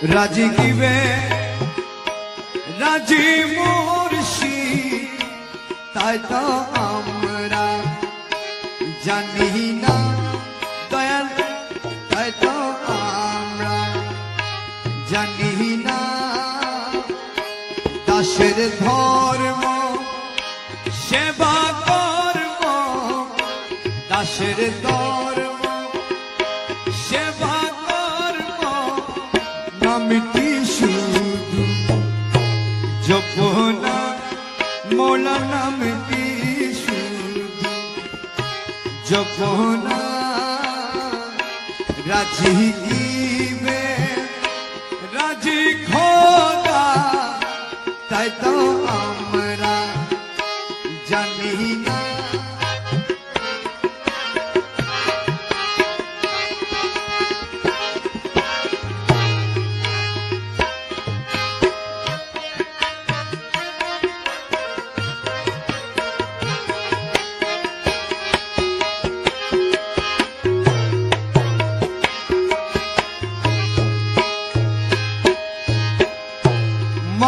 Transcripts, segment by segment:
রাজি গিবে রাজি মহর্ষি তাই তো আমরা জানি না দয়াল তাই তো আমরা জানি না দাসের ধর্ম জপনা রাজি গিবে রাজি খোদা তাই তো আমরা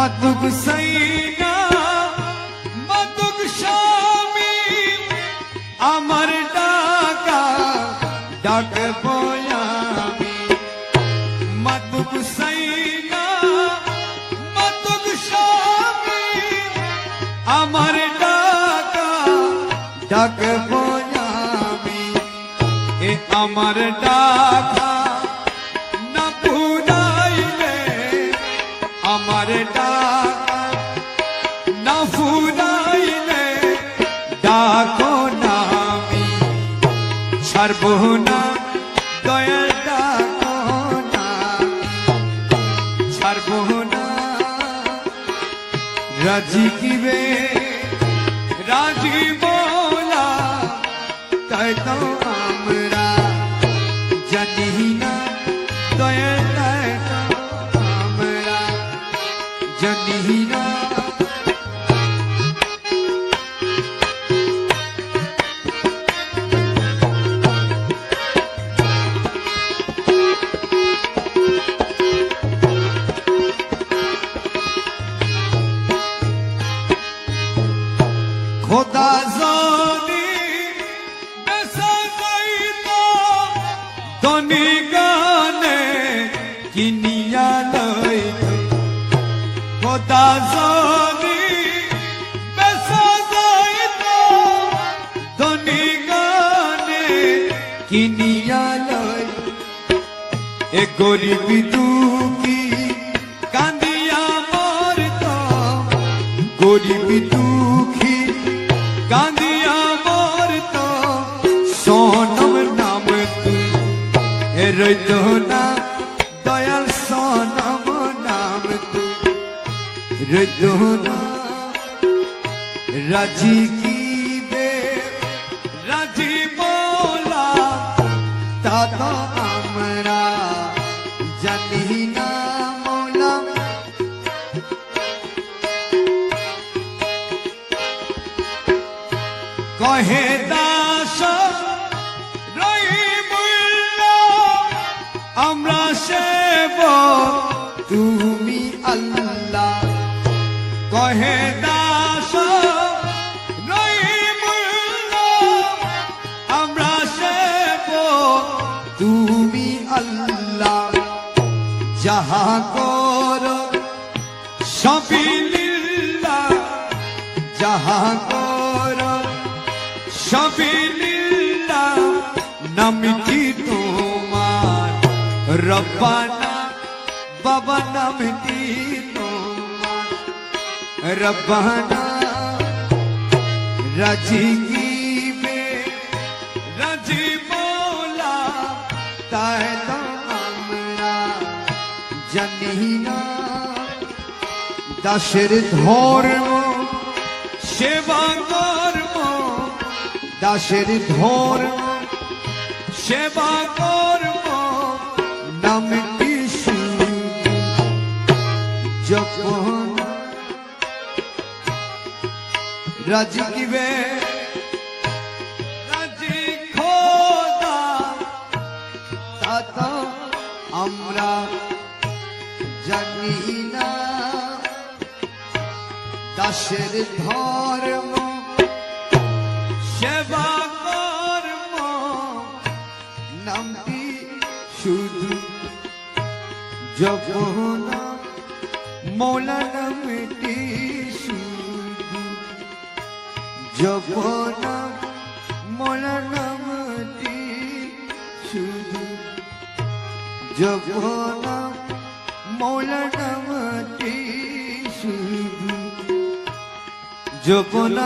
মধুক সাইনা মধুক স্বামী আমার ডাকা ডাক বয়ামি মধুক সাইনা মধুক স্বামী আমার ডাকা ডাক বয়ামি এ আমার ডাকা আমার ডাক না ফুরাইলে ডাকো নামি ছাড়ব না দয়াল ডাকো না ছাড়ব না, রাজি কিবে? জানি না গরিব দুঃখী কান্দিয়া মরত। গরিব দুঃখী কান্দিয়া মরত। সোনম নাম তুই রইত না দয়াল সোনম নাম তুই রইত না রাজি কি বে রাজি বলা তা কহে দাস আমরা সেব। তুমি আল্লাহ। কহে দাস আমরা সেব। তুমি আল্লাহ। যাহা কর, সবই যাহা কর সবই লিল্লাহ নামটি তোমার? রব্বানা, বাবা নামটি তোমার? রব্বানা, রাজি গিবে রাজি মোলা, তাই তো আমরা জানি না। দাসের ধর্ম, সেবা দাসের ধর্ম সেবা কর্ম নামটি শুধু যখন রাজি দিবে রাজি খোদা। তা তো আমরা জানি না। দাসের ধর্ম শুধু যখন মৌলা নামটি শুধু যখন মৌলা নামটি শুধু যখন মৌলা নামটি শুধু যখন